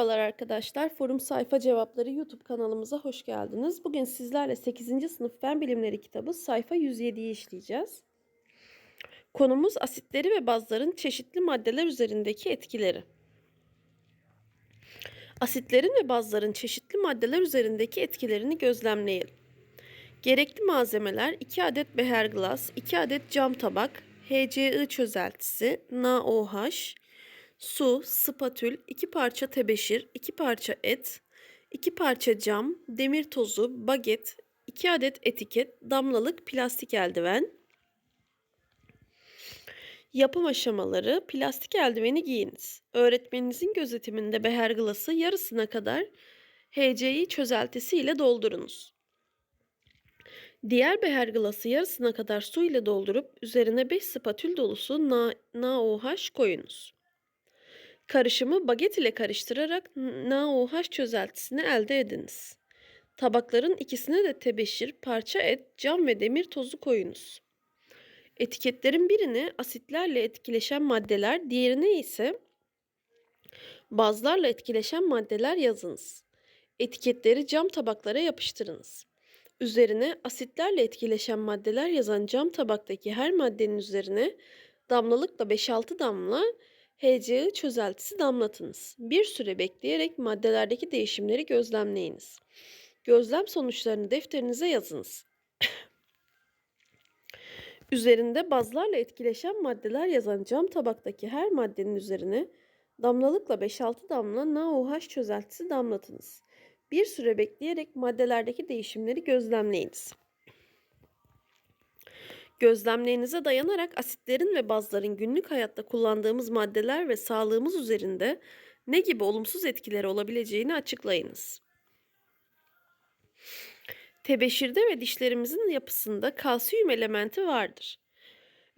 Merhabalar arkadaşlar. Forum Sayfa Cevapları YouTube kanalımıza hoş geldiniz. Bugün sizlerle 8. sınıf Fen Bilimleri kitabı sayfa 107'yi işleyeceğiz. Konumuz asitleri ve bazların çeşitli maddeler üzerindeki etkileri. Asitlerin ve bazların çeşitli maddeler üzerindeki etkilerini gözlemleyelim. Gerekli malzemeler 2 adet beher glas, 2 adet cam tabak, HCI çözeltisi, NaOH, su, spatül, 2 parça tebeşir, 2 parça et, 2 parça cam, demir tozu, baget, 2 adet etiket, damlalık plastik eldiven. Yapım aşamaları plastik eldiveni giyiniz. Öğretmeninizin gözetiminde beher glası yarısına kadar HCI çözeltisi ile doldurunuz. Diğer beher glası yarısına kadar su ile doldurup üzerine 5 spatül dolusu Na- NaOH koyunuz. Karışımı baget ile karıştırarak NaOH çözeltisini elde ediniz. Tabakların ikisine de tebeşir, parça et, cam ve demir tozu koyunuz. Etiketlerin birine asitlerle etkileşen maddeler, diğerine ise bazlarla etkileşen maddeler yazınız. Etiketleri cam tabaklara yapıştırınız. Üzerine asitlerle etkileşen maddeler yazan cam tabaktaki her maddenin üzerine damlalıkla 5-6 damla HCI çözeltisi damlatınız. Bir süre bekleyerek maddelerdeki değişimleri gözlemleyiniz. Gözlem sonuçlarını defterinize yazınız. Üzerinde bazlarla etkileşen maddeler yazan cam tabaktaki her maddenin üzerine damlalıkla 5-6 damla NaOH çözeltisi damlatınız. Bir süre bekleyerek maddelerdeki değişimleri gözlemleyiniz. Gözlemlerinize dayanarak asitlerin ve bazların günlük hayatta kullandığımız maddeler ve sağlığımız üzerinde ne gibi olumsuz etkileri olabileceğini açıklayınız. Tebeşirde ve dişlerimizin yapısında kalsiyum elementi vardır.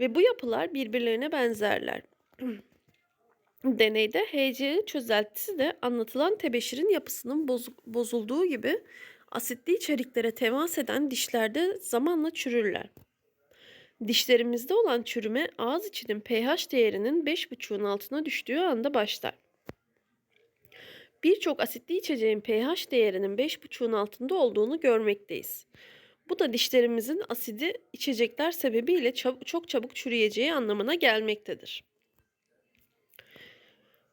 Ve bu yapılar birbirlerine benzerler. Deneyde HCI çözeltisi de anlatılan tebeşirin yapısının bozu- bozulduğu gibi asitli içeriklere temas eden dişlerde zamanla çürürler. Dişlerimizde olan çürüme ağız içinin pH değerinin 5,5'un altına düştüğü anda başlar. Birçok asitli içeceğin pH değerinin 5,5'un altında olduğunu görmekteyiz. Bu da dişlerimizin asidi içecekler sebebiyle çab- çok çabuk çürüyeceği anlamına gelmektedir.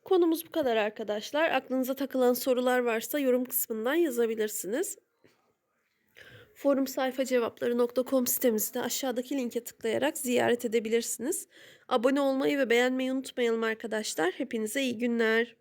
Konumuz bu kadar arkadaşlar. Aklınıza takılan sorular varsa yorum kısmından yazabilirsiniz. Forum sayfa cevapları.com sitemizde aşağıdaki linke tıklayarak ziyaret edebilirsiniz. Abone olmayı ve beğenmeyi unutmayalım arkadaşlar. Hepinize iyi günler.